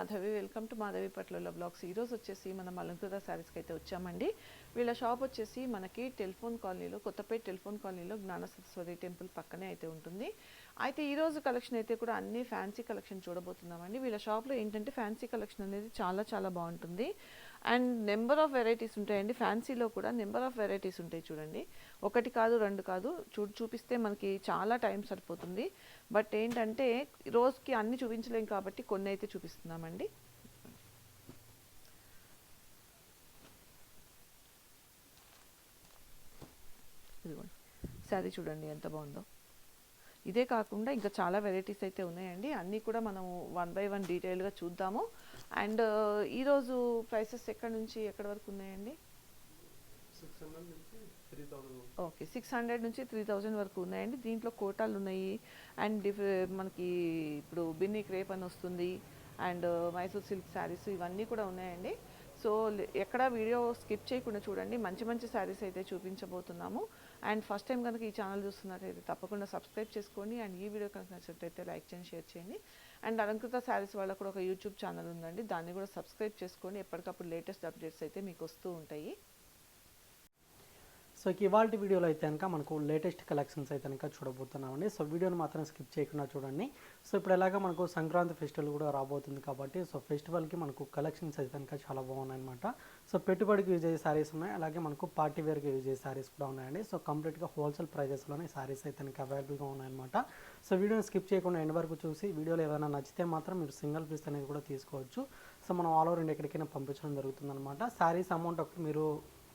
Madhavi welcome to Madhavi పట్ల blogs. ఈరోజు వచ్చేసి మనం అలంకృత శారీస్కి అయితే వచ్చామండి. వీళ్ళ షాప్ వచ్చేసి మనకి టెలిఫోన్ కాలనీలో కొత్తపేట టెలిఫోన్ కాలనీలో జ్ఞాన సరస్వతి టెంపుల్ పక్కనే అయితే ఉంటుంది. అయితే ఈరోజు కలెక్షన్ అయితే కూడా అన్ని ఫ్యాన్సీ కలెక్షన్ చూడబోతున్నామండి. వీళ్ళ షాప్లో ఏంటంటే ఫ్యాన్సీ కలెక్షన్ అనేది చాలా చాలా బాగుంటుంది. అండ్ నెంబర్ ఆఫ్ వెరైటీస్ ఉంటాయండి. ఫ్యాన్సీలో కూడా నెంబర్ ఆఫ్ వెరైటీస్ ఉంటాయి చూడండి. ఒకటి కాదు రెండు కాదు. చూ చూపిస్తే మనకి చాలా టైం సరిపోతుంది. బట్ ఏంటంటే రోజుకి అన్ని చూపించలేం కాబట్టి కొన్ని అయితే చూపిస్తున్నామండి. ఇదిగోండి. శారీ చూడండి ఎంత బాగుందో. ఇదే కాకుండా ఇంకా చాలా వెరైటీస్ అయితే ఉన్నాయండి. అన్నీ కూడా మనం వన్ బై వన్ డీటెయిల్గా చూద్దాము. అండ్ ఈరోజు ప్రైసెస్ ఎక్కడి నుంచి ఎక్కడి వరకు ఉన్నాయండి? ఓకే సిక్స్ హండ్రెడ్ నుంచి త్రీ థౌజండ్ వరకు ఉన్నాయండి. దీంట్లో కోటాలు ఉన్నాయి. అండ్ డిఫ్ మనకి ఇప్పుడు బిన్నీ క్రేప్ అని వస్తుంది. అండ్ మైసూర్ సిల్క్ శారీస్ ఇవన్నీ కూడా ఉన్నాయండి. సో ఎక్కడ వీడియో స్కిప్ చేయకుండా చూడండి. మంచి మంచి శారీస్ అయితే చూపించబోతున్నాము. అండ్ ఫస్ట్ టైం కనుక ఈ ఛానల్ చూస్తున్నట్టయితే తప్పకుండా సబ్స్క్రైబ్ చేసుకోండి. అండ్ ఈ వీడియో కనుక నచ్చినట్లయితే లైక్ చేయండి షేర్ చేయండి. అండ్ అలంకృత శారీస్ వాళ్ళ కూడా ఒక యూట్యూబ్ ఛానల్ ఉందండి. దాన్ని కూడా సబ్స్క్రైబ్ చేసుకోండి ఎప్పటికప్పుడు లేటెస్ట్ అప్డేట్స్ అయితే మీకు వస్తూ ఉంటాయి. సో ఇవాళ వీడియోలో అయితే కనుక మనకు లేటెస్ట్ కలెక్షన్స్ అయితే కనుక చూడబోతున్నామండి. సో వీడియోని మాత్రం స్కిప్ చేయకుండా చూడండి. సో ఇప్పుడు ఎలాగ మనకు సంక్రాంతి ఫెస్టివల్ కూడా రాబోతుంది కాబట్టి సో ఫెస్టివల్కి మనకు కలెక్షన్స్ అయితే కనుక చాలా బాగున్నాయి అనమాట సో పెట్టుబడికి యూజ్ అయ్యే శారీస్ ఉన్నాయి. అలాగే మనకు పార్టీ వేర్కి యూజ్ అయ్యే శారీస్ కూడా ఉన్నాయండి. సో కంప్లీట్గా హోల్సేల్ ప్రైజెస్లోనే శారీస్ అయితే కనుక అవైలబుల్గా ఉన్నాయన్నమాట. సో వీడియోని స్కిప్ చేయకుండా ఎండ్ వరకు చూసి వీడియోలో ఏదైనా నచ్చితే మాత్రం మీరు సింగిల్ పీస్ అనేది కూడా తీసుకోవచ్చు. సో మనం ఆల్ ఓవర్ ఇండియా ఎక్కడికైనా పంపించడం జరుగుతుంది అనమాట శారీస్ అమౌంట్ ఒకటి మీరు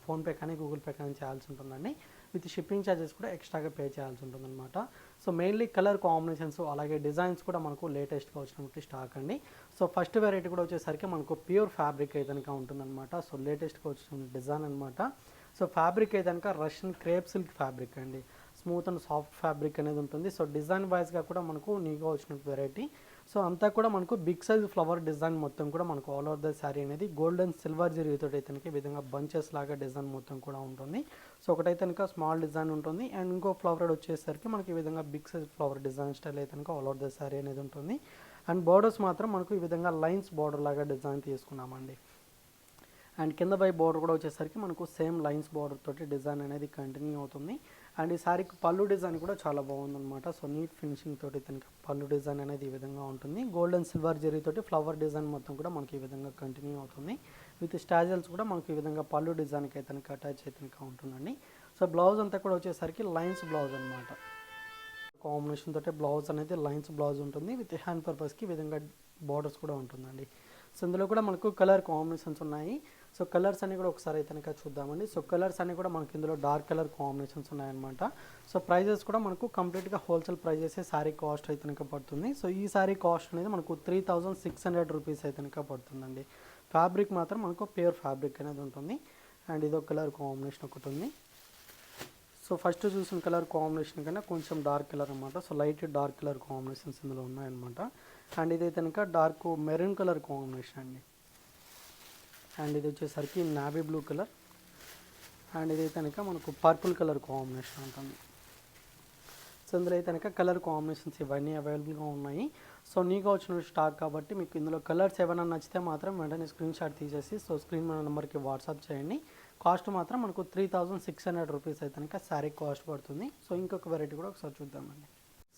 ఫోన్పే కానీ గూగుల్ పే కానీ చేయాల్సి ఉంటుందండి. విత్ షిప్పింగ్ ఛార్జెస్ కూడా ఎక్స్ట్రాగా పే చేయాల్సి ఉంటుందన్నమాట. సో మెయిన్లీ కలర్ కాంబినేషన్స్ అలాగే డిజైన్స్ కూడా మనకు లేటెస్ట్గా వచ్చినటువంటి స్టాక్ అండి. సో ఫస్ట్ వెరైటీ కూడా వచ్చేసరికి మనకు ప్యూర్ ఫ్యాబ్రిక్ అయితే కనుక ఉంటుందన్నమాట. సో లేటెస్ట్గా వచ్చిన డిజైన్ అనమాట సో ఫ్యాబ్రిక్ అయితే కనుక రష్యన్ క్రేప్ సిల్క్ ఫ్యాబ్రిక్ అండి. స్మూత్ అండ్ సాఫ్ట్ ఫ్యాబ్రిక్ అనేది ఉంటుంది. సో డిజైన్ వైజ్గా కూడా మనకు నీగా వచ్చిన వెరైటీ. సో అంతా కూడా మనకు బిగ్ సైజ్ ఫ్లవర్ డిజైన్ మొత్తం కూడా మనకు ఆల్ ఓవర్ ద శారీ అనేది గోల్డెన్ సిల్వర్ జరీతో అయితే ఈ విధంగా బంచెస్ లాగా డిజైన్ మొత్తం కూడా ఉంటుంది. సో ఒకటైతే కనుక స్మాల్ డిజైన్ ఉంటుంది. అండ్ ఇంకో ఫ్లవర్ వచ్చేసరికి మనకి ఈ విధంగా big size flower design style అయితే కనుక ఆల్ ఓవర్ ద శారీ అనేది ఉంటుంది. అండ్ బార్డర్స్ మాత్రం మనకు ఈ విధంగా లైన్స్ బార్డర్ లాగా డిజైన్ తీసుకున్నామండి. అండ్ కింద పై బార్డర్ కూడా వచ్చేసరికి మనకు సేమ్ లైన్స్ బార్డర్ తోటి డిజైన్ అనేది కంటిన్యూ అవుతుంది. అండ్ ఈ శారీకి పళ్ళు డిజైన్ కూడా చాలా బాగుందన్నమాట. సో నీట్ ఫినిషింగ్ తోటి తనకి పళ్ళు డిజైన్ అనేది ఈ విధంగా ఉంటుంది. గోల్డెన్ సిల్వర్ జెరీ తోటి ఫ్లవర్ డిజైన్ మొత్తం కూడా మనకి ఈ విధంగా కంటిన్యూ అవుతుంది. విత్ స్టాజల్స్ కూడా మనకి ఈ విధంగా పళ్ళు డిజైన్కి అయితే అటాచ్ అయితే ఉంటుందండి. సో బ్లౌజ్ అంతా కూడా వచ్చేసరికి లైన్స్ బ్లౌజ్ అనమాట కాంబినేషన్ తోటి బ్లౌజ్ అనేది లైన్స్ బ్లౌజ్ ఉంటుంది. విత్ హ్యాండ్ పర్పస్కి ఈ విధంగా బార్డర్స్ కూడా ఉంటుందండి. సో ఇందులో కూడా మనకు కలర్ కాంబినేషన్స్ ఉన్నాయి. సో కలర్స్ అన్ని కూడా ఒకసారి అయితే కనుక చూద్దామండి. సో కలర్స్ అన్ని కూడా మనకి ఇందులో డార్క్ కలర్ కాంబినేషన్స్ ఉన్నాయన్నమాట. సో ప్రైజెస్ కూడా మనకు కంప్లీట్గా హోల్సేల్ ప్రైజెస్ శారీ కాస్ట్ అయితే కనుక పడుతుంది. సో ఈ శారీ కాస్ట్ అనేది మనకు three thousand six hundred rupees అయితే కనుక పడుతుందండి. ఫ్యాబ్రిక్ మాత్రం మనకు ప్యూర్ ఫ్యాబ్రిక్ అనేది ఉంటుంది. అండ్ ఇది ఒక కలర్ కాంబినేషన్ ఒకటి ఉంది. సో ఫస్ట్ చూసిన కలర్ కాంబినేషన్ కన్నా కొంచెం డార్క్ కలర్ అనమాట so light dark colour combinations ఇందులో ఉన్నాయన్నమాట. అండ్ ఇది కనుక డార్క్ మెరూన్ కలర్ కాంబినేషన్ అండి. అండ్ ఇది వచ్చేసరికి నావీ బ్లూ కలర్. అండ్ ఇది కనుక మనకు పర్పుల్ కలర్ కాంబినేషన్ ఉంటుంది. సో ఇందులో అయితే కనుక కలర్ కాంబినేషన్స్ ఇవన్నీ అవైలబుల్గా ఉన్నాయి. సో నీకు వచ్చిన స్టాక్ కాబట్టి మీకు ఇందులో కలర్స్ ఏమైనా నచ్చితే మాత్రం వెంటనే స్క్రీన్ షాట్ తీసేసి సో స్క్రీన్ మన నెంబర్కి వాట్సాప్ చేయండి. కాస్ట్ మాత్రం మనకు three thousand six hundred rupees అయితే కనుక శారీ కాస్ట్ పడుతుంది. సో ఇంకొక వెరైటీ కూడా ఒకసారి చూద్దామండి.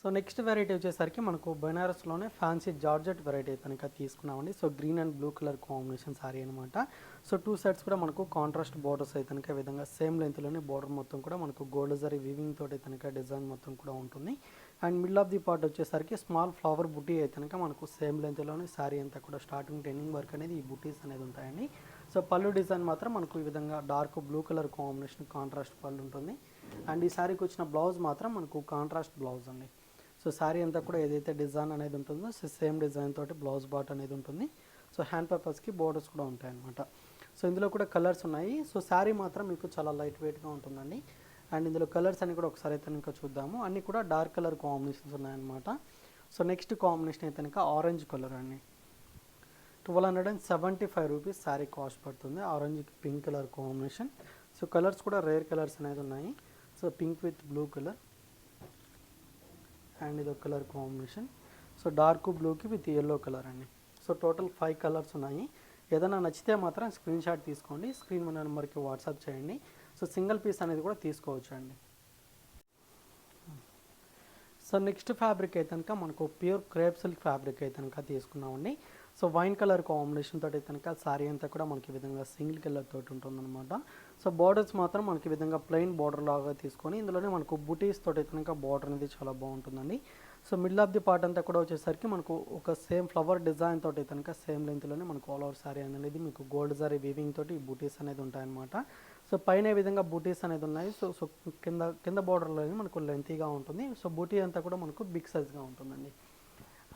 సో నెక్స్ట్ వెరైటీ వచ్చేసరికి మనకు బెనారస్లోనే ఫ్యాన్సీ జార్జెట్ వెరైటీ కనుక తీసుకున్నామండి. So green and blue colour combination sari అనమాట సో టూ సైడ్స్ కూడా మనకు కాంట్రాస్ట్ బార్డర్స్ అయితే కనుక ఈ విధంగా సేమ్ లెంత్లోనే బార్డర్ మొత్తం కూడా మనకు గోల్డ్ జరీ వివింగ్ తోటి కనుక డిజైన్ మొత్తం కూడా ఉంటుంది. And middle of the part వచ్చేసరికి స్మాల్ ఫ్లవర్ బుటీ అయితే కనుక మనకు సేమ్ లెంత్లోనే శారీ అంతా కూడా స్టార్టింగ్ టెన్నింగ్ వర్క్ అనేది ఈ బుటీస్ అనేది ఉంటాయండి. సో పళ్ళు డిజైన్ మాత్రం మనకు ఈ విధంగా dark blue colour combination contrast పళ్ళు ఉంటుంది. అండ్ ఈ శారీకి వచ్చిన బ్లౌజ్ మాత్రం మనకు కాంట్రాస్ట్ బ్లౌజ్ అండి. సో శారీ అంతా కూడా ఏదైతే డిజైన్ అనేది ఉంటుందో సో సేమ్ డిజైన్ తోటి బ్లౌజ్ బాట్ అనేది ఉంటుంది. సో హ్యాండ్ పేపర్స్కి బోర్డర్స్ కూడా ఉంటాయన్నమాట సో ఇందులో కూడా కలర్స్ ఉన్నాయి. సో శారీ మాత్రం మీకు చాలా లైట్ వెయిట్గా ఉంటుందండి. అండ్ ఇందులో కలర్స్ అన్ని కూడా ఒకసారి అయితే ఇంకా చూద్దాము. అన్నీ కూడా డార్క్ కలర్ కాంబినేషన్స్ ఉన్నాయన్నమాట. సో నెక్స్ట్ కాంబినేషన్ అయితే కనుక ఆరెంజ్ కలర్ అండి. Twelve hundred and seventy five rupees sari cost పడుతుంది. Orange pink colour combination. So colours కూడా రేర్ కలర్స్ అనేది ఉన్నాయి. So pink with blue colour. And ఇది ఒక కలర్ కాంబినేషన్ సో డార్క్ బ్లూకి విత్ ఎల్లో కలర్ అండి. So total five colours ఉన్నాయి. ఏదైనా నచ్చితే మాత్రం స్క్రీన్ షాట్ తీసుకోండి. స్క్రీన్ మన నెంబర్కి వాట్సాప్ చేయండి. సో సింగిల్ పీస్ అనేది కూడా తీసుకోవచ్చు అండి. సో నెక్స్ట్ ఫ్యాబ్రిక్ అయితే కనుక మనకు ప్యూర్ క్రేప్ సిల్క్ ఫ్యాబ్రిక్ అయితే కనుక తీసుకున్నామండి. సో వైన్ కలర్ కాంబినేషన్ తోటి అయితే కనుక శారీ అంతా కూడా మనకి ఈ విధంగా సింగిల్ కలర్ తోటి ఉంటుందన్నమాట. సో బార్డర్స్ మాత్రం మనకి ఈ విధంగా ప్లెయిన్ బార్డర్ లాగా తీసుకొని ఇందులోనే మనకు బుటీస్ తోటి అయితే కనుక బార్డర్ అనేది చాలా బాగుంటుందండి. So middle of the part అంతా కూడా వచ్చేసరికి మనకు ఒక సేమ్ ఫ్లవర్ డిజైన్ తోటి కనుక సేమ్ లెంత్లోనే మనకు ఆల్ ఓవర్ శారీ అనేది మీకు గోల్డ్ సారీ వీవింగ్ తోటి బూటీస్ అనేది ఉంటాయన్నమాట. సో పైన విధంగా బూటీస్ అనేది ఉన్నాయి సో సో కింద కింద బార్డర్లో మనకు లెంతీగా ఉంటుంది. సో బూటీ అంతా కూడా మనకు బిగ్ సైజ్గా ఉంటుందండి.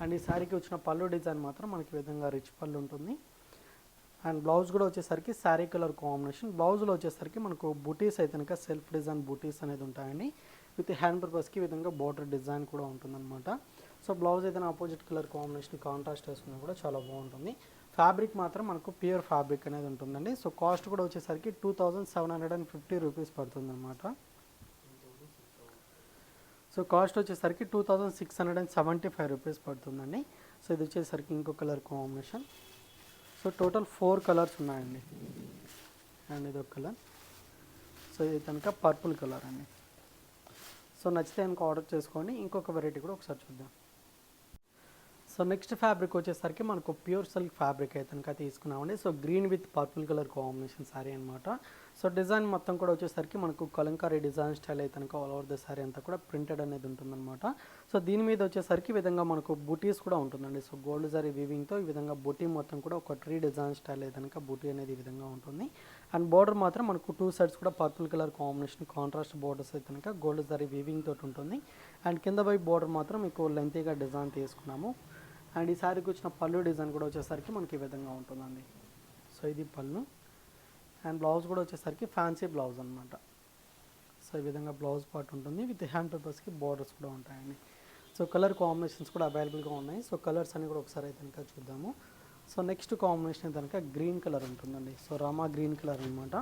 అండ్ ఈ శారీకి వచ్చిన పళ్ళు డిజైన్ మాత్రం మనకి ఈ విధంగా రిచ్ పళ్ళు ఉంటుంది. అండ్ బ్లౌజ్ కూడా వచ్చేసరికి శారీ కలర్ కాంబినేషన్. బ్లౌజ్లో వచ్చేసరికి మనకు బూటీస్ అయితే కనుక సెల్ఫ్ డిజైన్ బూటీస్ అనేది ఉంటాయండి. విత్ హ్యాండ్ పర్పస్కి విధంగా బార్డర్ డిజైన్ కూడా ఉంటుందన్నమాట. సో బ్లౌజ్ అయితే ఆపోజిట్ కలర్ కాంబినేషన్ కాంట్రాస్ట్ వేసుకున్నా కూడా చాలా బాగుంటుంది. ఫ్యాబ్రిక్ మాత్రం మనకు ప్యూర్ ఫ్యాబ్రిక్ అనేది ఉంటుందండి. సో కాస్ట్ కూడా వచ్చేసరికి two thousand seven hundred and fifty rupees పడుతుందన్నమాట. So cost వచ్చేసరికి two thousand six hundred and seventy five rupees పడుతుందండి. సో ఇది వచ్చేసరికి ఇంకో colour combination. So total four colours ఉన్నాయండి. అండ్ ఇది ఒక కలర్. సో ఇది కనుక పర్పుల్ కలర్ అండి. సో నచ్చితే కనుక ఆర్డర్ చేసుకోండి. ఇంకొక వెరైటీ కూడా ఒకసారి చూద్దాం. సో నెక్స్ట్ ఫ్యాబ్రిక్ వచ్చేసరికి మనకు ప్యూర్ సిల్క్ ఫ్యాబ్రిక్ అయితే కనుక తీసుకున్నామండి. So green with purple colour combination sari అనమాట సో డిజైన్ మొత్తం కూడా వచ్చేసరికి మనకు కలంకారీ డిజైన్ స్టైల్ అయితే కనుక ఆల్ ఓవర్ ద శారీ అంతా కూడా ప్రింటెడ్ అనేది ఉంటుందన్నమాట. సో దీని మీద వచ్చేసరికి ఈ విధంగా మనకు బుటీస్ కూడా ఉంటుందండి. సో గోల్డ్ జారీ వీవింగ్తో ఈ విధంగా బుటీ మొత్తం కూడా ఒక ట్రీ డిజైన్ స్టైల్ అయితే కనుక బుటీ అనేది ఈ విధంగా ఉంటుంది. అండ్ బార్డర్ మాత్రం మనకు టూ సైడ్స్ కూడా purple colour combination contrast borders అయితే కనుక గోల్డ్ జారీ వీవింగ్ తోటి ఉంటుంది. అండ్ కింద వైపు బార్డర్ మాత్రం మీకు లెంతీగా డిజైన్ తీసుకున్నాము. అండ్ ఈ శారీకి వచ్చిన పళ్ళు డిజైన్ కూడా వచ్చేసరికి మనకి ఈ విధంగా ఉంటుందండి. సో ఇది పళ్ళు. అండ్ బ్లౌజ్ కూడా వచ్చేసరికి ఫ్యాన్సీ బ్లౌజ్ అనమాట సో ఈ విధంగా బ్లౌజ్ పార్ట్ ఉంటుంది. విత్ హ్యాండ్ పేపర్స్కి బార్డర్స్ కూడా ఉంటాయండి. సో కలర్ కాంబినేషన్స్ కూడా అవైలబుల్గా ఉన్నాయి. సో కలర్స్ అన్ని కూడా ఒకసారి అయితే కనుక చూద్దాము. సో నెక్స్ట్ కాంబినేషన్ కనుక గ్రీన్ కలర్ ఉంటుందండి. సో రామా గ్రీన్ కలర్ అనమాట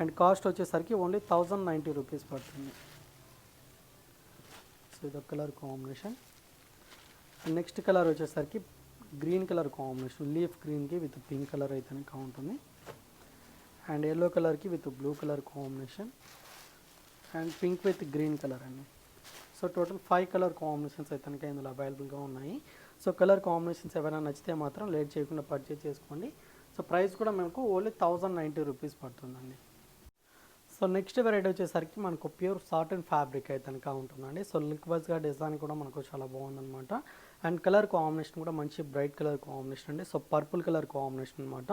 అండ్ కాస్ట్ వచ్చేసరికి ఓన్లీ థౌజండ్ నైంటీ రూపీస్ పడుతుంది. సో ఇది కలర్ కాంబినేషన్. నెక్స్ట్ కలర్ వచ్చేసరికి గ్రీన్ కలర్ కాంబినేషన్. లీఫ్ గ్రీన్కి విత్ పింక్ కలర్ అయితే కనుక ఉంటుంది అండ్ ఎల్లో కలర్కి with blue colour combination and pink with green colour అండి. So total five colour combinations అయితే కనుక ఇందులో అవైలబుల్గా ఉన్నాయి. సో కలర్ కాంబినేషన్స్ ఏమైనా నచ్చితే మాత్రం లేట్ చేయకుండా పర్చేజ్ చేసుకోండి. సో ప్రైస్ కూడా మనకు ఓన్లీ థౌజండ్ నైంటీ రూపీస్ పడుతుందండి. సో నెక్స్ట్ వెరైటీ వచ్చేసరికి మనకు ప్యూర్ సాటన్ ఫ్యాబ్రిక్ అయితే కనుక ఉంటుందండి. సో లిక్వైజ్గా డిజైన్ కూడా మనకు చాలా బాగుందన్నమాట. అండ్ కలర్ కాంబినేషన్ కూడా మంచి బ్రైట్ కలర్ కాంబినేషన్ అండి. సో పర్పుల్ కలర్ కాంబినేషన్ అనమాట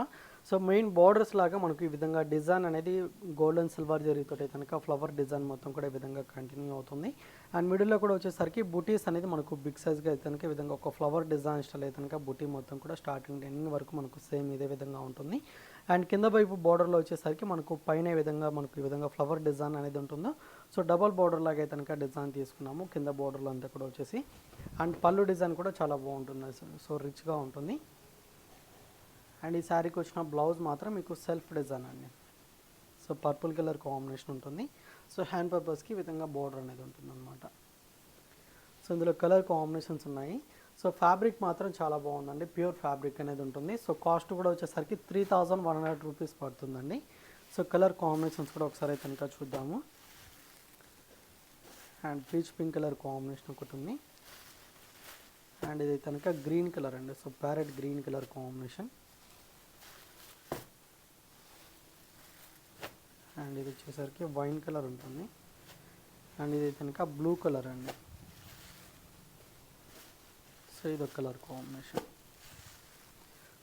సో మెయిన్ బార్డర్స్ లాగా మనకు ఈ విధంగా డిజైన్ అనేది గోల్డెన్ సిల్వర్ జరీతో కనుక ఫ్లవర్ డిజైన్ మొత్తం కూడా ఈ విధంగా కంటిన్యూ అవుతుంది. అండ్ మిడిల్లో కూడా వచ్చేసరికి బుటీస్ అనేది మనకు బిగ్ సైజ్గా అయితే కనుక ఈ విధంగా ఒక ఫ్లవర్ డిజైన్ స్టైల్ అయితే కనుక బుటీ మొత్తం కూడా స్టార్టింగ్ ఎండింగ్ వరకు మనకు సేమ్ ఇదే విధంగా ఉంటుంది. అండ్ కింద వైపు బార్డర్లో వచ్చేసరికి మనకు పైన విధంగా మనకు ఈ విధంగా ఫ్లవర్ డిజైన్ అనేది ఉంటుందో సో డబల్ బార్డర్ లాగా అయితే కనుక డిజైన్ తీసుకున్నాము. కింద బార్డర్లో అంతా కూడా వచ్చేసి. అండ్ పళ్ళు డిజైన్ కూడా చాలా బాగుంటుంది సో రిచ్గా ఉంటుంది. అండ్ ఈ శారీకి వచ్చిన బ్లౌజ్ మాత్రం మీకు సెల్ఫ్ డిజైన్ అండి. సో పర్పుల్ కలర్ కాంబినేషన్ ఉంటుంది. సో హ్యాండ్ పర్పస్కి విధంగా బోర్డర్ అనేది ఉంటుంది అనమాట సో ఇందులో కలర్ కాంబినేషన్స్ ఉన్నాయి. సో ఫ్యాబ్రిక్ మాత్రం చాలా బాగుందండి. ప్యూర్ ఫ్యాబ్రిక్ అనేది ఉంటుంది. సో కాస్ట్ కూడా వచ్చేసరికి three thousand one hundred rupees పడుతుందండి. సో కలర్ కాంబినేషన్స్ కూడా ఒకసారి కనుక చూద్దాము. And peach pink colour combination ఒకటి ఉంది. అండ్ ఇది కనుక గ్రీన్ కలర్ అండి. So parrot green colour combination. And ఇది వచ్చేసరికి వైన్ కలర్ ఉంటుంది. అండ్ ఇది కనుక బ్లూ కలర్ అండి. సో ఇది ఒక కలర్ కాంబినేషన్.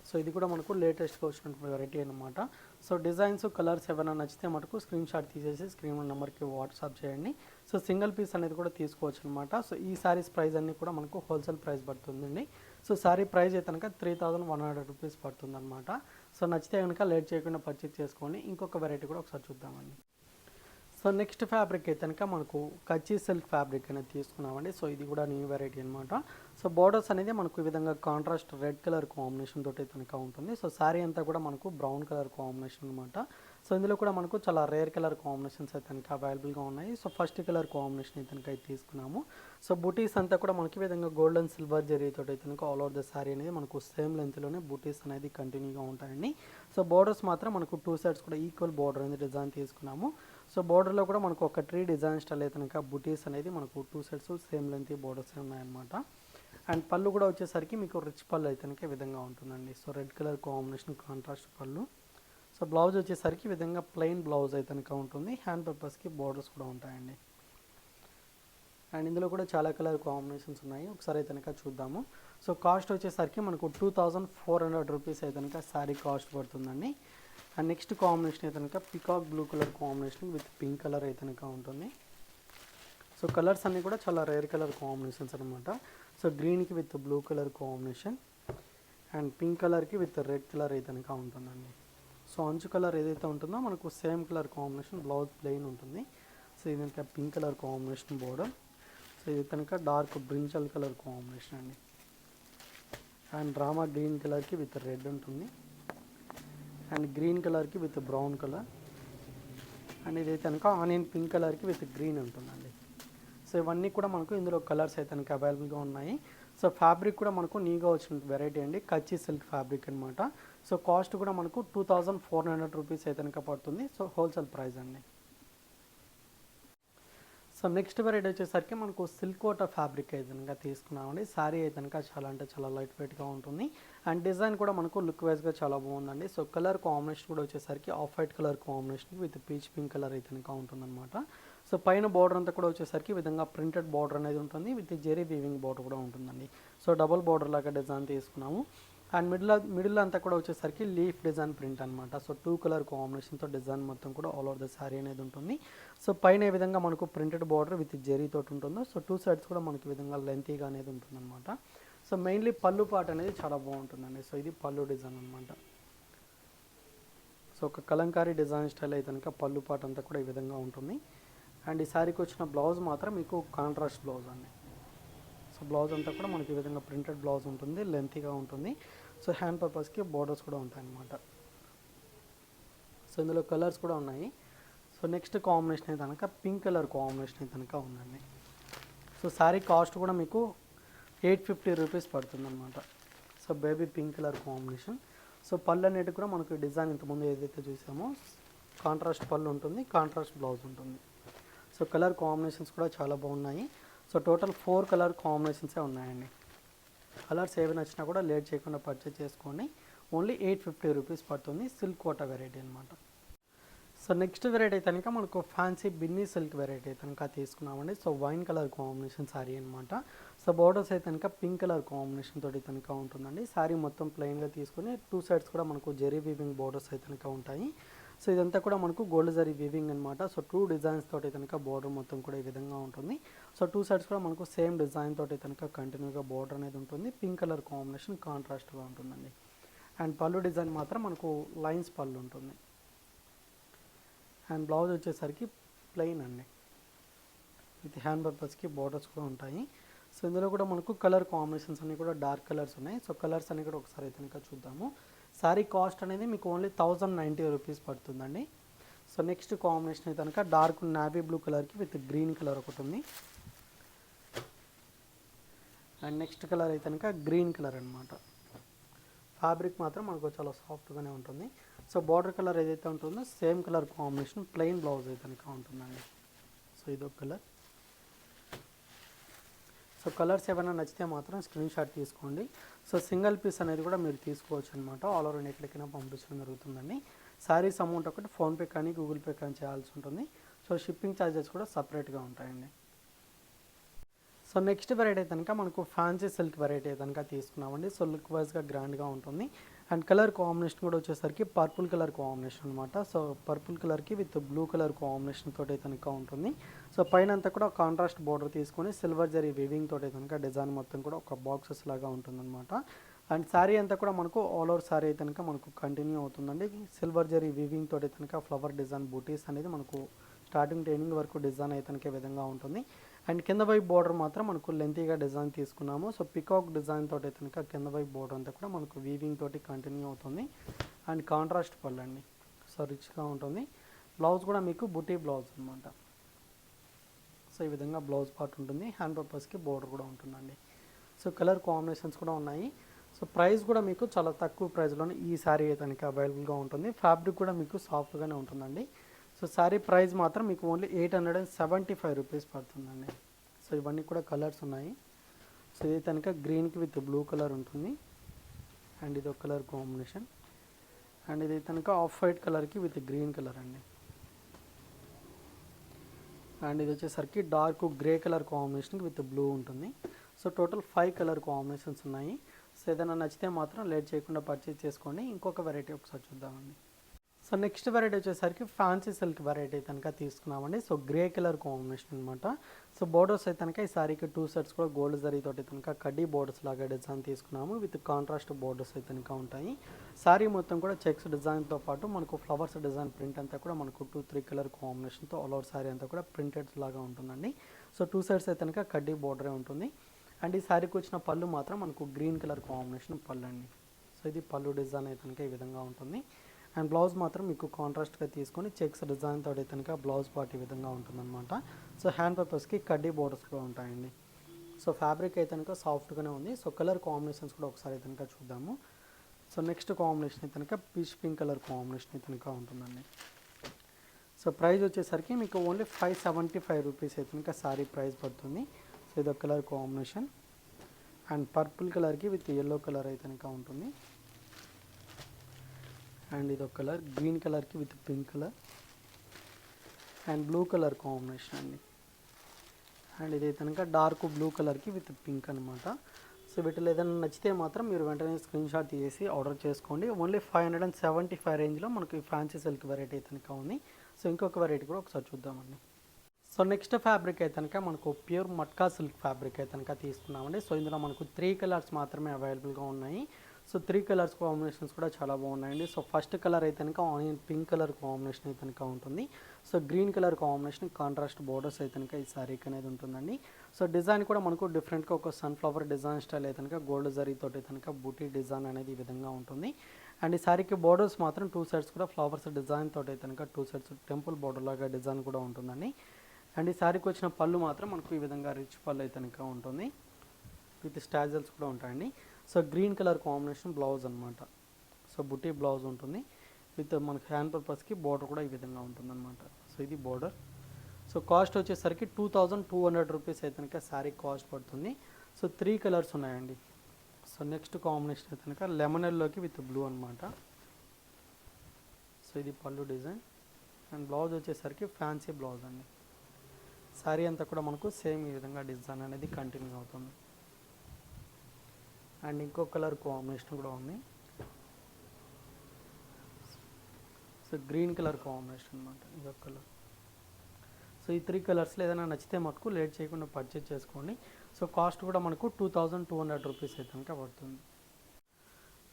సో ఇది కూడా మనకు లేటెస్ట్గా వచ్చినటువంటి వెరైటీ అనమాట సో డిజైన్స్ కలర్స్ ఏమైనా నచ్చితే మనకు స్క్రీన్ షాట్ తీసేసి స్క్రీన్ నెంబర్కి వాట్సాప్ చేయండి. సో సింగిల్ పీస్ అనేది కూడా తీసుకోవచ్చు అనమాట సో ఈ సారీస్ ప్రైస్ అన్నీ కూడా మనకు హోల్సేల్ ప్రైస్ పడుతుందండి. సో సారీ ప్రైస్ అయితే కనుక three thousand one hundred rupees పడుతుంది అనమాట సో నచ్చితే కనుక లేట్ చేయకుండా పర్చేజ్ చేసుకొని ఇంకొక వెరైటీ కూడా ఒకసారి చూద్దామండి. సో నెక్స్ట్ ఫ్యాబ్రిక్ అయితే కనుక మనకు కచ్చి సిల్క్ ఫ్యాబ్రిక్ అనేది తీసుకున్నామండి. సో ఇది కూడా న్యూ వెరైటీ అనమాట సో బార్డర్స్ అనేది మనకు ఈ విధంగా కాంట్రాస్ట్ రెడ్ కలర్ కాంబినేషన్ తోటి కనుక ఉంటుంది. సో శారీ అంతా కూడా మనకు బ్రౌన్ కలర్ కాంబినేషన్ అనమాట సో ఇందులో కూడా మనకు చాలా రేర్ కలర్ కాంబినేషన్స్ అయితే కనుక అవైలబుల్గా ఉన్నాయి. సో ఫస్ట్ కలర్ కాంబినేషన్ అయితే కనుక అయితే తీసుకున్నాము. సో బూటీస్ అంతా కూడా మనకి విధంగా గోల్డ్ అండ్ సిల్వర్ జరీతో అయితే కనుక ఆల్ ఓవర్ ద శారీ అనేది మనకు సేమ్ లెంత్లోనే బూటీస్ అనేది కంటిన్యూగా ఉంటాయండి. సో బోర్డర్స్ మాత్రం మనకు టూ సైడ్స్ కూడా ఈక్వల్ బోర్డర్ అనేది డిజైన్ తీసుకున్నాము. సో బోర్డర్లో కూడా మనకు ఒక ట్రీ డిజైన్ స్టైల్ అయితే కనుక బూటీస్ అనేది మనకు two sides same length borders ఉన్నాయన్నమాట. అండ్ పళ్ళు కూడా వచ్చేసరికి మీకు రిచ్ పళ్ళు అయితే కనుక విధంగా ఉంటుందండి. So red colour combination contrast పళ్ళు. సో బ్లౌజ్ వచ్చేసరికి విధంగా ప్లెయిన్ బ్లౌజ్ అయితే కనుక ఉంటుంది. హ్యాండ్ పర్పస్కి బోర్డర్స్ కూడా ఉంటాయండి. అండ్ ఇందులో కూడా చాలా కలర్ కాంబినేషన్స్ ఉన్నాయి. ఒకసారి అయితే కనుక చూద్దాము. సో కాస్ట్ వచ్చేసరికి మనకు two thousand four hundred rupees అయితే కనుక శారీ కాస్ట్ పడుతుందండి. అండ్ నెక్స్ట్ కాంబినేషన్ అయితే కనుక peacock blue colour combination with pink colour అయితే కనుక ఉంటుంది. సో కలర్స్ అన్నీ కూడా చాలా రేర్ కలర్ కాంబినేషన్స్ అనమాట సో గ్రీన్కి with blue colour combination and pink కలర్కి విత్ రెడ్ కలర్ అయితే కనుక ఉంటుందండి. సో అంచు కలర్ ఏదైతే ఉంటుందో మనకు same colour combination blouse plain ఉంటుంది. సో ఇది pink colour combination border so ఇది కనుక డార్క్ బ్రింజల్ కలర్ కాంబినేషన్ అండి. అండ్ డ్రామా గ్రీన్ కలర్కి విత్ రెడ్ ఉంటుంది. అండ్ గ్రీన్ కలర్కి విత్ బ్రౌన్ కలర్. అండ్ ఇది కనుక ఆనియన్ పింక్ కలర్కి విత్ గ్రీన్ ఉంటుందండి. సో ఇవన్నీ కూడా మనకు ఇందులో కలర్స్ అయితే కనుక అవైలబుల్గా ఉన్నాయి. సో ఫ్యాబ్రిక్ కూడా మనకు నీగా వచ్చిన వెరైటీ అండి. కచ్చి సిల్క్ ఫ్యాబ్రిక్ అనమాట సో కాస్ట్ కూడా మనకు two thousand four hundred rupees అయితే కనుక పడుతుంది. సో హోల్సేల్ ప్రైస్ అండి. సో నెక్స్ట్ వెరైటీ వచ్చేసరికి మనకు సిల్క్ వాటర్ ఫ్యాబ్రిక్ అయితే కనుక తీసుకున్నామండి. శారీ అయితే కనుక చాలా అంటే చాలా లైట్ వెయిట్గా ఉంటుంది. అండ్ డిజైన్ కూడా మనకు లుక్ వైజ్గా చాలా బాగుందండి. సో కలర్ కాంబినేషన్ కూడా వచ్చేసరికి off white colour combination with peach pink colour అయితే కనుక ఉంటుందన్నమాట సో పైన బార్డర్ అంతా కూడా వచ్చేసరికి విధంగా ప్రింటెడ్ బార్డర్ అనేది ఉంటుంది. విత్ జెరీ వీవింగ్ బార్డర్ కూడా ఉంటుందండి. సో డబుల్ బార్డర్ లాగా డిజైన్ తీసుకున్నాము. అండ్ మిడిల్ మిడిల్ అంతా కూడా వచ్చేసరికి లీఫ్ డిజైన్ ప్రింట్ అనమాట సో టూ కలర్ కాంబినేషన్తో డిజైన్ మొత్తం కూడా ఆల్ ఓవర్ ద శారీ అనేది ఉంటుంది. సో పైన ఏ విధంగా మనకు ప్రింటెడ్ బార్డర్ విత్ జెరీ తోటి ఉంటుందో సో టూ సైడ్స్ కూడా మనకి ఈ విధంగా లెంతీగా అనేది ఉంటుందన్నమాట. సో మెయిన్లీ పళ్ళు పాట అనేది చాలా బాగుంటుందండి. సో ఇది పళ్ళు డిజైన్ అనమాట సో ఒక కలంకారీ డిజైన్ స్టైల్ అయితే కనుక పళ్ళు పాట అంతా కూడా ఈ విధంగా ఉంటుంది. అండ్ ఈ శారీకి వచ్చిన బ్లౌజ్ మాత్రం మీకు కాంట్రాస్ట్ బ్లౌజ్ అండి. సో బ్లౌజ్ అంతా కూడా మనకి ఈ విధంగా ప్రింటెడ్ బ్లౌజ్ ఉంటుంది లెంతీగా ఉంటుంది. సో హ్యాండ్ పర్పస్కి బోర్డర్స్ కూడా ఉంటాయి అన్నమాట సో ఇందులో కలర్స్ కూడా ఉన్నాయి. సో నెక్స్ట్ కాంబినేషన్ అయితే కనుక పింక్ కలర్ కాంబినేషన్ అయితే కనుక ఉందండి. సో శారీ కాస్ట్ కూడా మీకు eight fifty rupees పడుతుందన్నమాట. So baby pink colour combination so పళ్ళు అనేటివి కూడా మనకు డిజైన్ ఇంతకుముందు ఏదైతే చూసామో కాంట్రాస్ట్ పళ్ళు ఉంటుంది కాంట్రాస్ట్ బ్లౌజ్ ఉంటుంది. సో కలర్ కాంబినేషన్స్ కూడా చాలా బాగున్నాయి. సో టోటల్ ఫోర్ కలర్ కాంబినేషన్సే ఉన్నాయండి. కలర్స్ ఏవి నచ్చినా కూడా లేట్ చేయకుండా పర్చేస్ చేసుకోండి ఓన్లీ ఎయిట్ ఫిఫ్టీ రూపీస్ పడుతుంది సిల్క్ కోట వెరైటీ అనమాట సో నెక్స్ట్ వెరైటీ అయితే కనుక మనకు ఫ్యాన్సీ బిన్నీ సిల్క్ వెరైటీ కనుక తీసుకున్నామండి. So wine colour combination saree అనమాట సో బోర్డర్స్ అయితే కనుక పింక్ కలర్ కాంబినేషన్ తోటి కనుక ఉంటుందండి. శారీ మొత్తం ప్లెయిన్గా తీసుకుని టూ సైడ్స్ కూడా మనకు జెరీ వీవింగ్ బోర్డర్స్ అయితే కనుక ఉంటాయి. సో ఇదంతా కూడా మనకు గోల్డ్ జరీ వీవింగ్ అనమాట సో టూ డిజైన్స్ తోటి కనుక బోర్డర్ మొత్తం కూడా ఈ విధంగా ఉంటుంది. సో టూ సైడ్స్ కూడా మనకు సేమ్ డిజైన్ తోటి కనుక కంటిన్యూగా బోర్డర్ అనేది ఉంటుంది. పింక్ కలర్ కాంబినేషన్ కాంట్రాస్ట్గా ఉంటుందండి. అండ్ పళ్ళు డిజైన్ మాత్రం మనకు లైన్స్ పళ్ళు ఉంటుంది. అండ్ బ్లౌజ్ వచ్చేసరికి ప్లెయిన్ అండి. విత్ హ్యాండ్ పర్పస్కి బోర్డర్స్ కూడా ఉంటాయి. సో ఇందులో కూడా మనకు కలర్ కాంబినేషన్స్ అన్ని కూడా డార్క్ కలర్స్ ఉన్నాయి. సో కలర్స్ అన్ని కూడా ఒకసారి అయితే కనుక చూద్దాము. శారీ కాస్ట్ అనేది మీకు ఓన్లీ థౌజండ్ నైంటీ రూపీస్ పడుతుందండి. సో నెక్స్ట్ కాంబినేషన్ అయితే కనుక డార్క్ నావీ బ్లూ కలర్కి విత్ గ్రీన్ కలర్ ఒకటి ఉంది. అండ్ నెక్స్ట్ కలర్ అయితే కనుక గ్రీన్ కలర్ అనమాట ఫ్యాబ్రిక్ మాత్రం మనకు చాలా సాఫ్ట్గానే ఉంటుంది. సో బార్డర్ కలర్ ఏదైతే ఉంటుందో same colour combination plain blouse అయితే కనుక ఉంటుందండి. సో ఇదొక కలర్. సో కలర్స్ ఏమైనా నచ్చితే మాత్రం స్క్రీన్ షాట్ తీసుకోండి. సో సింగిల్ పీస్ అనేది కూడా మీరు తీసుకోవచ్చు అనమాట ఆల్ ఓవర్ ఎక్కడికైనా పంపించడం జరుగుతుందండి. శారీస్ అమౌంట్ ఒకటి ఫోన్పే కానీ గూగుల్ పే కానీ చేయాల్సి ఉంటుంది. సో షిప్పింగ్ ఛార్జెస్ కూడా సపరేట్గా ఉంటాయండి. సో నెక్స్ట్ వెరైటీ కనుక మనకు ఫ్యాన్సీ సిల్క్ వెరైటీ కనుక తీసుకున్నామండి. సో లుక్ వైజ్గా గ్రాండ్గా ఉంటుంది. అండ్ కలర్ కాంబినేషన్ కూడా వచ్చేసరికి పర్పుల్ కలర్ కాంబినేషన్ అనమాట సో పర్పుల్ కలర్కి విత్ బ్లూ కలర్ కాంబినేషన్ తోటి కనుక ఉంటుంది. సో పైన అంతా కూడా కాంట్రాస్ట్ బార్డర్ తీసుకొని సిల్వర్ జరీ వివింగ్ తోటి కనుక డిజైన్ మొత్తం కూడా ఒక బాక్సెస్ లాగా ఉంటుందన్నమాట. అండ్ శారీ అంతా కూడా మనకు ఆల్ ఓవర్ శారీ అయితే కనుక మనకు కంటిన్యూ అవుతుందండి. సిల్వర్ జరీ వివింగ్ తోటి కనుక ఫ్లవర్ డిజైన్ బూటీస్ అనేది మనకు స్టార్టింగ్ ట్రైనింగ్ వరకు డిజైన్ అయితే కనుక విధంగా ఉంటుంది. అండ్ కింద వైపు బోర్డర్ మాత్రం మనకు లెంతీగా డిజైన్ తీసుకున్నాము. సో పికాక్ డిజైన్ తోటి అయితే కనుక కింద వైపు బోర్డర్ అంతా కూడా మనకు వీవింగ్ తోటి కంటిన్యూ అవుతుంది. అండ్ కాంట్రాస్ట్ పళ్ళు అండి. సో సో రిచ్గా ఉంటుంది. బ్లౌజ్ కూడా మీకు బుటీ బ్లౌజ్ అనమాట సో ఈ విధంగా బ్లౌజ్ పార్ట్ ఉంటుంది. హ్యాండ్ పర్పస్కి బోర్డర్ కూడా ఉంటుందండి. సో కలర్ కాంబినేషన్స్ కూడా ఉన్నాయి. సో ప్రైస్ కూడా మీకు చాలా తక్కువ ప్రైస్లోనే ఈ శారీ అయితే కనుక అవైలబుల్గా ఉంటుంది. ఫ్యాబ్రిక్ కూడా మీకు సాఫ్ట్గానే ఉంటుందండి. సో శారీ ప్రైస్ మాత్రం మీకు only eight hundred and seventy five rupees పడుతుందండి. సో ఇవన్నీ కూడా కలర్స్ ఉన్నాయి. సో ఇది కనుక గ్రీన్కి విత్ బ్లూ కలర్ ఉంటుంది. అండ్ ఇది ఒక కలర్ కాంబినేషన్. అండ్ ఇది కనుక ఆఫ్ వైట్ కలర్కి విత్ గ్రీన్ కలర్ అండి. అండ్ ఇది వచ్చేసరికి డార్క్ గ్రే కలర్ కాంబినేషన్కి విత్ బ్లూ ఉంటుంది. So total five colour combinations ఉన్నాయి. సో ఏదైనా నచ్చితే మాత్రం లేట్ చేయకుండా పర్చేజ్ చేసుకోండి. ఇంకొక వెరైటీ ఒకసారి చూద్దామండి. సో నెక్స్ట్ వెరైటీ వచ్చేసరికి ఫ్యాన్సీ సిల్క్ వెరైటీ కనుక తీసుకున్నామండి. సో గ్రే కలర్ కాంబినేషన్ అనమాట సో బోర్డర్స్ అయితే కనుక ఈ సారీకి టూ సెట్స్ కూడా గోల్డ్ జరీతోటి కనుక కడ్డీ బోర్డర్స్ లాగా డిజైన్ తీసుకున్నాము. విత్ కాంట్రాస్ట్ బోర్డర్స్ అయితే కనుక ఉంటాయి. సారీ మొత్తం కూడా చెక్స్ డిజైన్తో పాటు మనకు ఫ్లవర్స్ డిజైన్ ప్రింట్ అంతా కూడా మనకు టూ త్రీ కలర్ కాంబినేషన్తో ఆల్ ఓవర్ సారీ అంతా కూడా ప్రింటెడ్ లాగా ఉంటుందండి. సో టూ సైడ్స్ అయితే కనుక కడ్డీ బోర్డరే ఉంటుంది. అండ్ ఈ శారీకి వచ్చిన పళ్ళు మాత్రం మనకు గ్రీన్ కలర్ కాంబినేషన్ పళ్ళు అండి. సో ఇది పళ్ళు డిజైన్ అయితే కనుక ఈ విధంగా ఉంటుంది. అండ్ బ్లౌజ్ మాత్రం మీకు కాంట్రాస్ట్గా తీసుకొని చెక్స్ డిజైన్ తోటి అయితే కనుక బ్లౌజ్ పార్ట్ ఈ విధంగా ఉంటుందన్నమాట. సో హ్యాండ్ పేపర్స్కి కడ్డీ బోర్డర్స్ కూడా ఉంటాయండి. సో ఫ్యాబ్రిక్ అయితే కనుక సాఫ్ట్గానే ఉంది. సో కలర్ కాంబినేషన్స్ కూడా ఒకసారి అయితే కనుక చూద్దాము. సో నెక్స్ట్ కాంబినేషన్ అయితే కనుక పీచ్ పింక్ కలర్ కాంబినేషన్ అయితే కనుక ఉంటుందండి. సో ప్రైస్ వచ్చేసరికి మీకు only five seventy five rupees అయితే కనుక సారీ ప్రైస్ పడుతుంది సో ఇది కలర్ కాంబినేషన్ అండ్ పర్పుల్ కలర్కి విత్ ఎల్లో కలర్ అయితే కనుక ఉంటుంది. అండ్ ఇది ఒక కలర్ గ్రీన్ కలర్కి with pink colour and blue colour combination అండి. అండ్ ఇది కనుక డార్క్ బ్లూ కలర్కి విత్ పింక్ అనమాట సో వీటిలో ఏదైనా నచ్చితే మాత్రం మీరు వెంటనే స్క్రీన్ షాట్ తీసి ఆర్డర్ చేసుకోండి. Only five hundred and seventy five రేంజ్లో మనకి ఫ్యాన్సీ సిల్క్ వెరైటీ అయితే కనుక ఉంది. సో ఇంకొక వెరైటీ కూడా ఒకసారి చూద్దామండి. సో నెక్స్ట్ ఫ్యాబ్రిక్ అయితే కనుక మనకు ప్యూర్ మట్కా సిల్క్ ఫ్యాబ్రిక్ అయితే కనుక తీసుకున్నామండి. సో ఇందులో మనకు త్రీ కలర్స్ మాత్రమే అవైలబుల్గా ఉన్నాయి. సో త్రీ కలర్స్ కాంబినేషన్స్ కూడా చాలా బాగున్నాయండి. సో ఫస్ట్ కలర్ అయితే కనుక ఆనియన్ పింక్ కలర్ కాంబినేషన్ అయితే కనుక ఉంటుంది. So green colour combination contrast borders అయితే కనుక ఈ శారీకి అనేది ఉంటుందండి. సో డిజైన్ కూడా మనకు డిఫరెంట్గా ఒక సన్ఫ్లవర్ డిజైన్ స్టైల్ అయితే కనుక గోల్డ్ జరీతోటి కనుక బూటీ డిజైన్ అనేది ఈ విధంగా ఉంటుంది. అండ్ ఈ శారీకి బోర్డర్స్ మాత్రం టూ సైడ్స్ కూడా ఫ్లవర్స్ డిజైన్ తోటి అయితే కనుక టూ సైడ్స్ టెంపుల్ బోర్డర్ లాగా డిజైన్ కూడా ఉంటుందండి. అండ్ ఈ శారీకి వచ్చిన పళ్ళు మాత్రం మనకు ఈ విధంగా రిచ్ పళ్ళు అయితే కనుక ఉంటుంది. విత్ స్టాజల్స్ కూడా ఉంటాయండి. So green colour combination blouse అనమాట సో బుటీ బ్లౌజ్ ఉంటుంది. విత్ మనకి హ్యాండ్ పర్పస్కి బార్డర్ కూడా ఈ విధంగా ఉంటుంది అనమాట సో ఇది బార్డర్. సో కాస్ట్ వచ్చేసరికి two thousand two hundred rupees అయితే కనుక శారీ కాస్ట్ పడుతుంది. సో త్రీ కలర్స్ ఉన్నాయండి. సో నెక్స్ట్ కాంబినేషన్ అయితే కనుక లెమన్ ఎల్లోకి విత్ బ్లూ అనమాట సో ఇది పళ్ళు డిజైన్. అండ్ బ్లౌజ్ వచ్చేసరికి ఫ్యాన్సీ బ్లౌజ్ అండి. శారీ అంతా కూడా మనకు సేమ్ ఈ విధంగా డిజైన్ అనేది కంటిన్యూ అవుతుంది. అండ్ ఇంకో కలర్ కాంబినేషన్ కూడా ఉంది. సో గ్రీన్ కలర్ కాంబినేషన్ అనమాట ఇదొక కలర్. సో ఈ త్రీ కలర్స్లో ఏదైనా నచ్చితే మటుకు లేట్ చేయకుండా పర్చేజ్ చేసుకోండి. సో కాస్ట్ కూడా మనకు two thousand two hundred rupees అయితే కనుక పడుతుంది.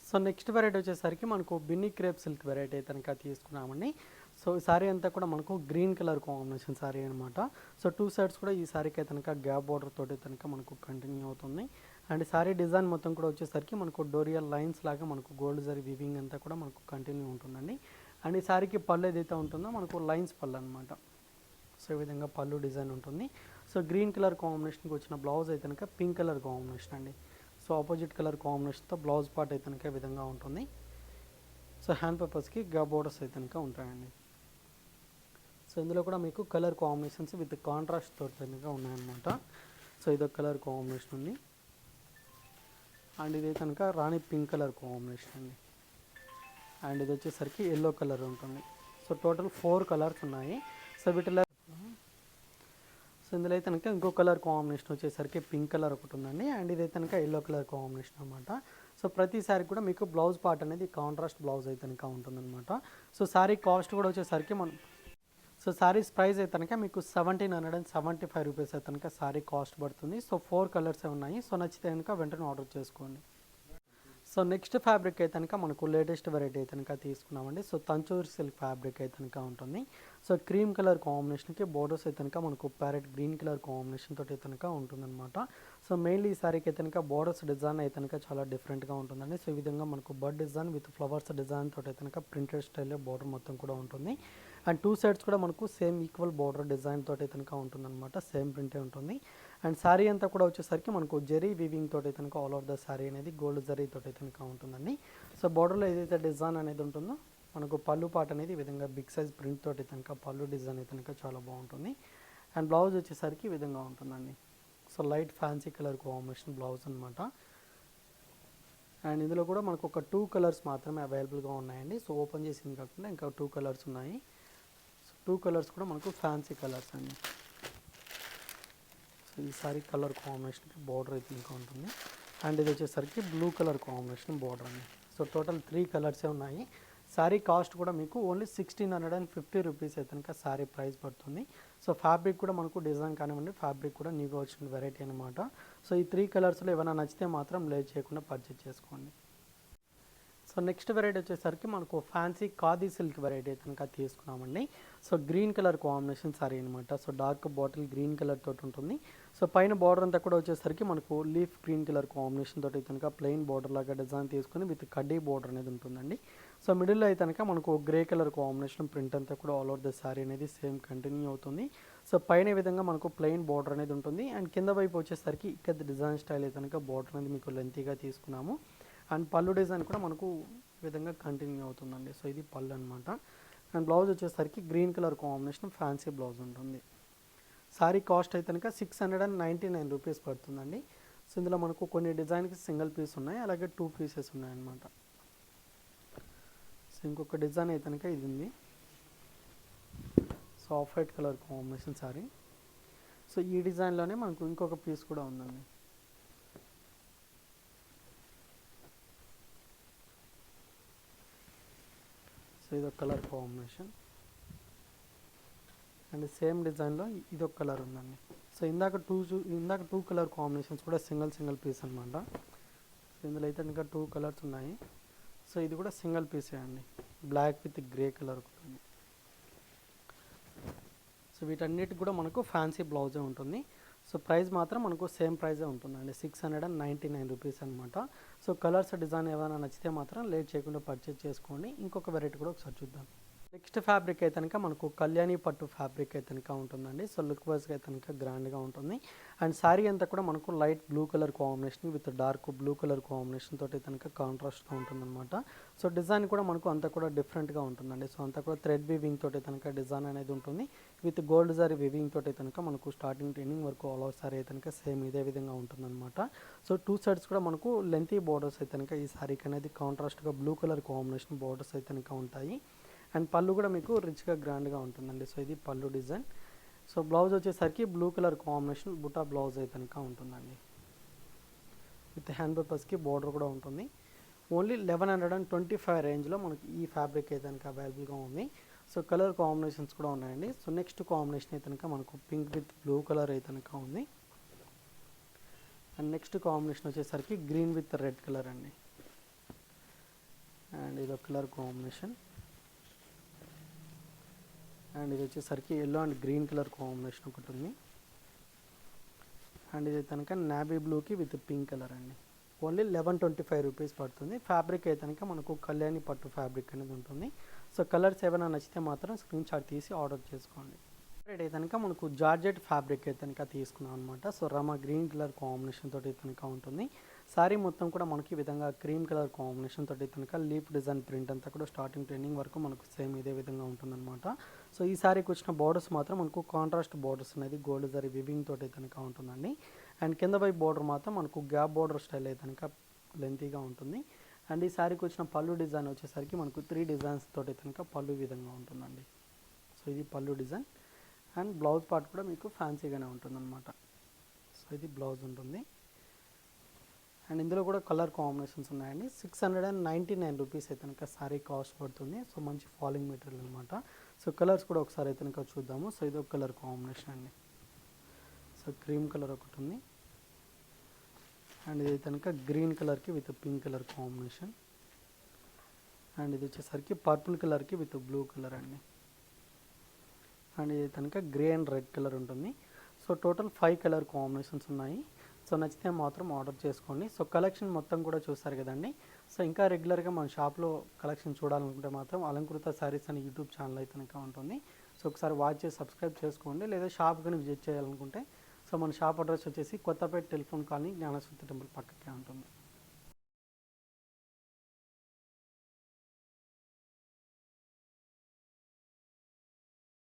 సో నెక్స్ట్ వెరైటీ వచ్చేసరికి మనకు బిన్నీ క్రేప్ సిల్క్ వెరైటీ అయితే కనుక తీసుకున్నామండి. సో ఈ సారీ అంతా కూడా మనకు గ్రీన్ కలర్ కాంబినేషన్ సారీ అనమాట సో టూ సైడ్స్ కూడా ఈ సారీకి అయితే కనుక గ్యాప్ బార్డర్ తోటి కనుక మనకు కంటిన్యూ అవుతుంది. అండ్ సారీ డిజైన్ మొత్తం కూడా వచ్చేసరికి మనకు డోరియల్ లైన్స్ లాగా మనకు గోల్డ్ జరీ వివింగ్ అంతా కూడా మనకు కంటిన్యూ ఉంటుందండి. అండ్ ఈ సారీకి పళ్ళు ఏదైతే ఉంటుందో మనకు లైన్స్ పళ్ళు అనమాట సో ఈ విధంగా పళ్ళు డిజైన్ ఉంటుంది. సో గ్రీన్ కలర్ కాంబినేషన్కి వచ్చిన బ్లౌజ్ అయితే కనుక పింక్ కలర్ కాంబినేషన్ అండి. సో ఆపోజిట్ కలర్ కాంబినేషన్తో బ్లౌజ్ పార్ట్ అయితే కనుక విధంగా ఉంటుంది. సో హ్యాండ్ పేపర్స్కి గా బోర్డర్స్ అయితే కనుక ఉంటాయండి. సో ఇందులో కూడా మీకు కలర్ కాంబినేషన్స్ విత్ కాంట్రాస్ట్ తోటి కనుక ఉన్నాయన్నమాట. సో ఇదొక కలర్ కాంబినేషన్ ఉంది. అండ్ ఇది కనుక రాణి పింక్ కలర్ కాంబినేషన్ అండి. అండ్ ఇది వచ్చేసరికి ఎల్లో కలర్ ఉంటుంది. సో టోటల్ ఫోర్ కలర్స్ ఉన్నాయి. సో వీటిలో సో ఇందులో అయితే కనుక ఇంకో కలర్ కాంబినేషన్ వచ్చేసరికి పింక్ కలర్ ఒకటి ఉందండి. అండ్ ఇది కనుక ఎల్లో కలర్ కాంబినేషన్ అనమాట సో ప్రతిసారి కూడా మీకు బ్లౌజ్ పార్ట్ అనేది కాంట్రాస్ట్ బ్లౌజ్ అయితే కనుక ఉంటుందన్నమాట. సో శారీ కాస్ట్ కూడా వచ్చేసరికి మనం సో శారీస్ ప్రైస్ అయితే కనుక మీకు seventeen hundred and seventy five rupees అయితే కనుక కాస్ట్ పడుతుంది. సో ఫోర్ కలర్స్ ఉన్నాయి. సో నచ్చితే కనుక వెంటనే ఆర్డర్ చేసుకోండి. సో నెక్స్ట్ ఫ్యాబ్రిక్ అయితే కనుక మనకు లేటెస్ట్ వెరైటీ అయితే కనుక తీసుకున్నామండి. సో తంచూరి సిల్క్ ఫ్యాబ్రిక్ అయితే కనుక ఉంటుంది. సో క్రీమ్ కలర్ కాంబినేషన్కి బోర్డర్స్ అయితే కనుక మనకు ప్యారెట్ గ్రీన్ కలర్ కాంబినేషన్ తోటి అయితే కనుక ఉంటుందన్నమాట. సో మెయిన్లీ ఈ సారీకి అయితే కనుక బోర్డర్స్ డిజైన్ అయితే కనుక చాలా డిఫరెంట్గా ఉంటుందండి. సో ఈ విధంగా మనకు bird design with flowers design తోటి అయితే కనుక ప్రింటెడ్ స్టైల్లో బోర్డర్ మొత్తం కూడా ఉంటుంది. అండ్ టూ సైడ్స్ కూడా మనకు సేమ్ ఈక్వల్ బార్డర్ డిజైన్ తోటి అయితే కనుక ఉంటుందన్నమాట. సేమ్ ప్రింటే ఉంటుంది. అండ్ శారీ అంతా కూడా వచ్చేసరికి మనకు జెరీ వీవింగ్ తోటి కనుక ఆల్ ఓవర్ ద శారీ అనేది గోల్డ్ జరీ తోటి కనుక ఉంటుందండి. సో బార్డర్లో ఏదైతే డిజైన్ అనేది ఉంటుందో మనకు పళ్ళు పాట అనేది ఈ విధంగా బిగ్ సైజ్ ప్రింట్ తోటి కనుక పళ్ళు డిజైన్ అయితే కనుక చాలా బాగుంటుంది. అండ్ బ్లౌజ్ వచ్చేసరికి ఈ విధంగా ఉంటుందండి. So light fancy colour combination blouse అనమాట అండ్ ఇందులో కూడా మనకు ఒక టూ కలర్స్ మాత్రమే అవైలబుల్గా ఉన్నాయండి. సో ఓపెన్ చేసింది కాకుండా ఇంకా టూ కలర్స్ ఉన్నాయి. టూ కలర్స్ కూడా మనకు ఫ్యాన్సీ కలర్స్ అండి. సో ఈ సారీ కలర్ కాంబినేషన్కి బార్డర్ అయితే ఇంకా ఉంటుంది. అండ్ ఇది వచ్చేసరికి బ్లూ కలర్ కాంబినేషన్ బార్డర్ అండి. సో టోటల్ త్రీ కలర్సే ఉన్నాయి. శారీ కాస్ట్ కూడా మీకు only sixteen hundred and fifty rupees అయితే కనుక శారీ ప్రైస్ పడుతుంది. సో ఫ్యాబ్రిక్ కూడా మనకు డిజైన్ కానివ్వండి ఫ్యాబ్రిక్ కూడా నీగా వచ్చిన వెరైటీ అనమాట సో ఈ త్రీ కలర్స్లో ఏమైనా నచ్చితే మాత్రం లేట్ చేయకుండా పర్చేజ్ చేసుకోండి. సో నెక్స్ట్ వెరైటీ వచ్చేసరికి మనకు ఫ్యాన్సీ ఖాదీ సిల్క్ వెరైటీ అయితే కనుక తీసుకున్నామండి. So green colour combination saree అనమాట so dark bottle green colour తోటి ఉంటుంది. సో పైన బార్డర్ అంతా కూడా వచ్చేసరికి మనకు లీఫ్ గ్రీన్ కలర్ కాంబినేషన్ తోటి కనుక ప్లెయిన్ బార్డర్ లాగా డిజైన్ తీసుకుని విత్ కడ్డీ బార్డర్ అనేది ఉంటుందండి. సో మిడిల్లో అయితే కనుక మనకు గ్రే కలర్ కాంబినేషన్ ప్రింట్ అంతా కూడా ఆల్ ఓవర్ ద శారీ అనేది సేమ్ కంటిన్యూ అవుతుంది. సో పైన విధంగా మనకు ప్లెయిన్ బార్డర్ అనేది ఉంటుంది. అండ్ కింద వైపు వచ్చేసరికి ఇక్కడ డిజైన్ స్టైల్ అయితే కనుక బార్డర్ అనేది మీకు లెంతీగా తీసుకున్నాము. అండ్ పళ్ళు డిజైన్ కూడా మనకు విధంగా కంటిన్యూ అవుతుందండి. సో ఇది పళ్ళు అనమాట అండ్ బ్లౌజ్ వచ్చేసరికి green colour combination fancy blouse ఉంటుంది. సారీ కాస్ట్ అయితే కనుక six hundred and ninety nine rupees పడుతుందండి. సో ఇందులో మనకు కొన్ని డిజైన్కి సింగిల్ పీస్ ఉన్నాయి అలాగే టూ పీసెస్ ఉన్నాయన్నమాట. సో ఇంకొక డిజైన్ అయితే కనుక ఇది ఉంది so off white colour combination saree. So ఈ డిజైన్లోనే మనకు ఇంకొక పీస్ కూడా ఉందండి. సో ఇది ఒక కలర్ కాంబినేషన్ అండ్ సేమ్ డిజైన్లో ఇది ఒక కలర్ ఉందండి. సో ఇందాక టూ ఇందాక టూ కలర్ కాంబినేషన్స్ కూడా సింగిల్ సింగిల్ పీస్ అనమాట సో ఇందులో అయితే ఇంకా టూ కలర్స్ ఉన్నాయి. సో ఇది కూడా సింగిల్ పీసే అండి. Black with grey colour so వీటన్నిటికి కూడా మనకు ఫ్యాన్సీ బ్లౌజే ఉంటుంది. సో ప్రైస్ మాత్రం మనకు సేమ్ ప్రైజే ఉంటుందండి. Six hundred and ninety nine rupees అనమాట సో కలర్స్ డిజైన్ ఏమైనా నచ్చితే మాత్రం లేట్ చేయకుండా పర్చేజ్ చేసుకోండి. ఇంకొక వెరైటీ కూడా ఒకసారి చూద్దాం. నెక్స్ట్ ఫ్యాబ్రిక్ అయితే కనుక మనకు కళ్యాణి పట్టు ఫ్యాబ్రిక్ అయితే కనుక ఉంటుందండి. సో లుక్ వైజ్గా అయితే కనుక గ్రాండ్గా ఉంటుంది. అండ్ శారీ అంతా కూడా మనకు light blue colour combination with dark blue colour combination తోటి కనుక కాంట్రాస్ట్గా ఉంటుందన్నమాట. సో డిజైన్ కూడా మనకు అంతా కూడా డిఫరెంట్గా ఉంటుందండి. సో అంతా కూడా థ్రెడ్ వివింగ్ తోటి కనుక డిజైన్ అనేది ఉంటుంది. విత్ గోల్డ్ సారీ వివింగ్ తోటి కనుక మనకు స్టార్టింగ్ ట్రైనింగ్ వరకు ఆల్ ఓవర్ సారీ అయితే కనుక సేమ్ ఇదే విధంగా ఉంటుందన్నమాట. సో టూ సైడ్స్ కూడా మనకు లెంతీ బోర్డర్స్ అయితే కనుక ఈ సారీకి అనేది కాంట్రాస్ట్గా బ్లూ కలర్ కాంబినేషన్ బోర్డర్స్ అయితే కనుక ఉంటాయి. అండ్ పళ్ళు కూడా మీకు రిచ్గా గ్రాండ్గా ఉంటుందండి. సో ఇది పళ్ళు డిజైన్ సో బ్లౌజ్ వచ్చేసరికి బ్లూ కలర్ కాంబినేషన్ బుటా బ్లౌజ్ అయితే కనుక ఉంటుందండి. విత్ హ్యాండ్ పేపర్స్కి బోర్డర్ కూడా ఉంటుంది. Only eleven hundred and twenty five రేంజ్లో మనకి ఈ ఫ్యాబ్రిక్ అయితే కనుక అవైలబుల్గా ఉంది. సో కలర్ కాంబినేషన్స్ కూడా ఉన్నాయండి. సో నెక్స్ట్ కాంబినేషన్ అయితే కనుక మనకు పింక్ విత్ బ్లూ కలర్ అయితే కనుక ఉంది. అండ్ నెక్స్ట్ కాంబినేషన్ వచ్చేసరికి గ్రీన్ విత్ రెడ్ కలర్ అండి. అండ్ ఇది కలర్ కాంబినేషన్. అండ్ ఇది వచ్చేసరికి yellow and green colour combination ఒకటి ఉంది. అండ్ ఇది కనుక నాబీ బ్లూకి విత్ పింక్ కలర్ అండి. Only eleven twenty five rupees పడుతుంది. ఫ్యాబ్రిక్ అయితే కనుక మనకు కళ్యాణి పట్టు ఫ్యాబ్రిక్ అనేది ఉంటుంది. సో కలర్స్ ఏమైనా నచ్చితే మాత్రం స్క్రీన్ షాట్ తీసి ఆర్డర్ చేసుకోండి. అయితే కనుక మనకు జార్జెట్ ఫ్యాబ్రిక్ అయితే కనుక తీసుకున్నాం అనమాట సో రమ గ్రీన్ కలర్ కాంబినేషన్ తోటి కనుక ఉంటుంది. శారీ మొత్తం కూడా మనకి ఈ విధంగా క్రీమ్ కలర్ కాంబినేషన్ తోటి కనుక లీఫ్ డిజైన్ ప్రింట్ అంతా కూడా స్టార్టింగ్ ట్రెండింగ్ వరకు మనకు సేమ్ ఇదే విధంగా ఉంటుందన్నమాట. సో ఈ శారీకి వచ్చిన బార్డర్స్ మాత్రం మనకు కాంట్రాస్ట్ బార్డర్స్ అనేది గోల్డ్ జరీ వివింగ్ తోటి కనుక ఉంటుందండి. అండ్ కింద వైపు బోర్డర్ మాత్రం మనకు గ్యాప్ బోర్డర్ స్టైల్ అయితే కనుక లెంతీగా ఉంటుంది. అండ్ ఈ శారీకి వచ్చిన పళ్ళు డిజైన్ వచ్చేసరికి మనకు త్రీ డిజైన్స్ తోటి కనుక పళ్ళు విధంగా ఉంటుందండి. సో ఇది పళ్ళు డిజైన్. అండ్ బ్లౌజ్ పార్ట్ కూడా మీకు ఫ్యాన్సీగానే ఉంటుందన్నమాట. సో ఇది బ్లౌజ్ ఉంటుంది. అండ్ ఇందులో కూడా కలర్ కాంబినేషన్స్ ఉన్నాయండి. Six hundred and ninety nine rupees అయితే కనుక శారీ కాస్ట్ పడుతుంది. సో మంచి ఫాలింగ్ మెటీరియల్ అనమాట సో కలర్స్ కూడా ఒకసారి అయితే కనుక చూద్దాము. సో ఇది ఒక కలర్ కాంబినేషన్ అండి. క్రీమ్ కలర్ ఒకటి ఉంది. అండ్ ఇది కనుక గ్రీన్ కలర్కి with pink colour combination. And ఇది వచ్చేసరికి పర్పుల్ కలర్కి విత్ బ్లూ కలర్ అండి. అండ్ ఇది కనుక గ్రే అండ్ రెడ్ కలర్ ఉంటుంది. So total five colour combinations ఉన్నాయి. సో నచ్చితే మాత్రం ఆర్డర్ చేసుకోండి. సో కలెక్షన్ మొత్తం కూడా చూస్తారు కదండి. సో ఇంకా రెగ్యులర్గా మన షాప్లో కలెక్షన్ చూడాలనుకుంటే మాత్రం అలంకృత శారీస్ అని యూట్యూబ్ ఛానల్ అయితే కనుక ఉంటుంది. సో ఒకసారి వాచ్ చేసి సబ్స్క్రైబ్ చేసుకోండి. లేదా షాప్ కానీ విజిట్ చేయాలనుకుంటే సో మన షాప్ అడ్రస్ వచ్చేసి Kothapet telephone colony Gnanashakti temple పక్కకే ఉంటుంది.